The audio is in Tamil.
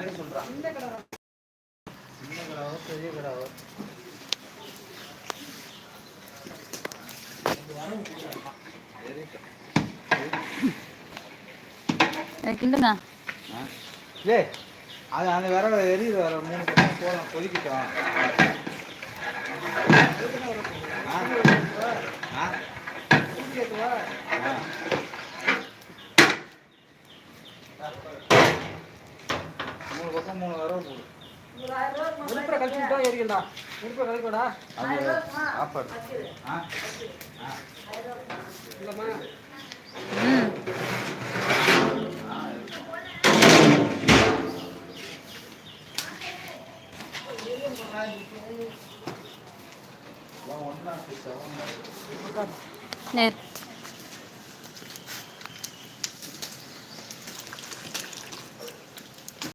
நானே சொல்றேன் சின்ன கடாவோ பெரிய கடாவோ கிண்டுங்க ஏய் அது அந்த விரவ எரியுது வர மூணு பக்கம் போதும். கொதிக்கிட்டோம் ஆ? ஆ? ஆ. மூணு பக்கம் மூணு வரவு போடு. உடுப்புற கழிச்சு விட்டா ஏறிக்கண்டா உடுப்புற கழிக்கடா ஆஃபர். இல்லம்மா. ம்.